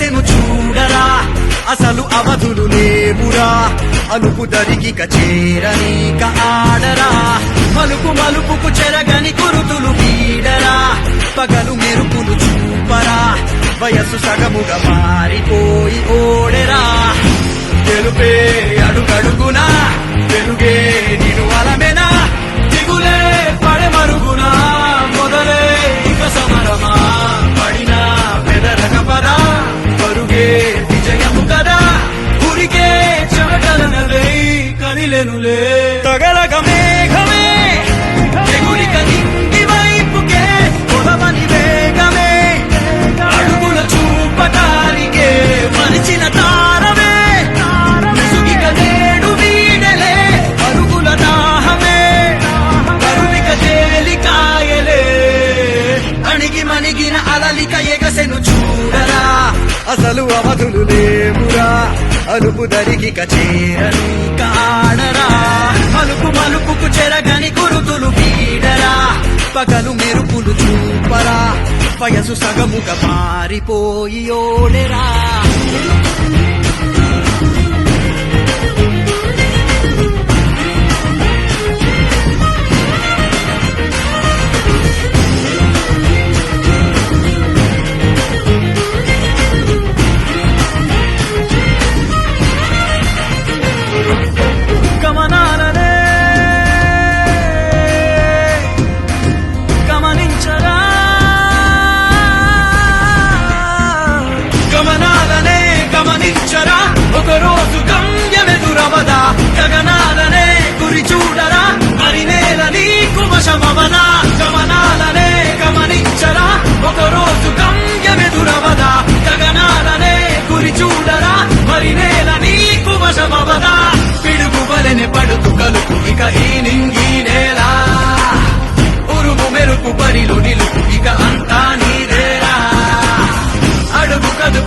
చూడరా అసలు అవధులు లేవురా. అలుపు దరిగిక చేరనీక ఆడరా మలుపు మలుపుకు చెరగని కురుతులు వీడరా పగలు మెరుపులు చూపరా వయస్సు సగముగా మారిపోయి ఓడెరా. తెలుపే అడుగడుగునా వెలుగే నిను అలమెనా ఉరికే చెమటలనలే కనిలెనులే తగలగ మేఘమే. ఎగురిక నింగి వైపుకే కొలవని వేగమే. అడుగుల చూపటానికే మలిచిన తారమే. ముసుగిక నేడు వీడలే అరుగుల దాహమే. కరువిక తేలికాయలే అణిగి మణిగిన అలలిక ఎగసెను చూడరా. అసలు అవధులు లేవురా. అలుపు దరిగిక చేరని కాడరా అలుపు మలుపుకు చెరగని గురుతులు వీడరా పగలు మెరుపులు చూపరా. వయసు సగముగా మారిపోయి ఓడెరా.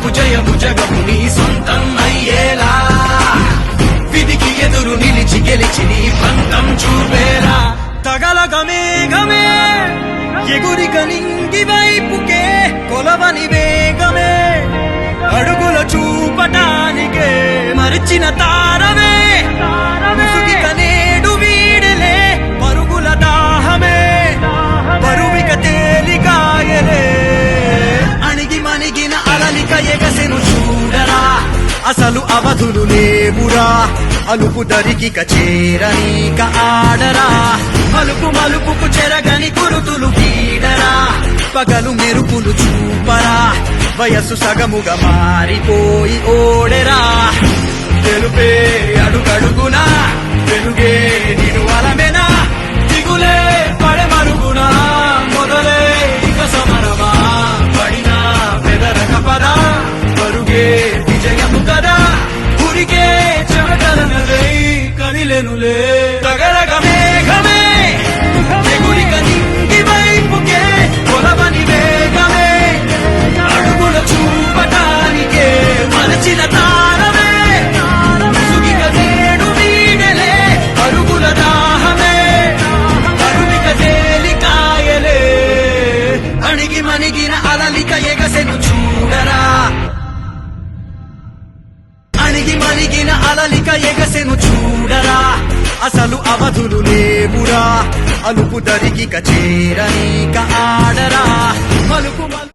అడుగు జయము జగము నీ సొంతం అయ్యేలా. విధికి ఎదురు నిలిచి గెలిచి నీ పంతం చూపేరా తగలగ గమే ఎగురి నింగి వైపుకే కొలవని వేగమే. అడుగుల చూపటానికే అవధులు లేవురా. అలుపు దరికిక చేరనీక ఆడరా. మలుపు మలుపుకు చెరగని గురుతులు గీడరా. పగలు మెరుపులు చూపరా. వయసు సగముగా మారిపోయి ఓడెరా. తెలుపే అడుగడుగునా వెలుగే నిను అలమెనా దిగులే పడమరుగునా మొదలే ఇక సమరమా. పడినా పెదరక పదా పరుగే నేనులే తగరగ మేఘమే ఎగురిక నింగి వైపుకే కొలవని వేగమే అడుగుల చూపటానికే మలచిన తారమే సుగిక నేడు నీడలే అరుగుల దాహమే అరుమిక తేలికాయలే అణిగి మణిగిన అలలిక ఎగసెను చూడరా అసలు అవధులు లేవురా అలుపు దరిగిక చేరనీక ఆడరా. మలుపు మలుపు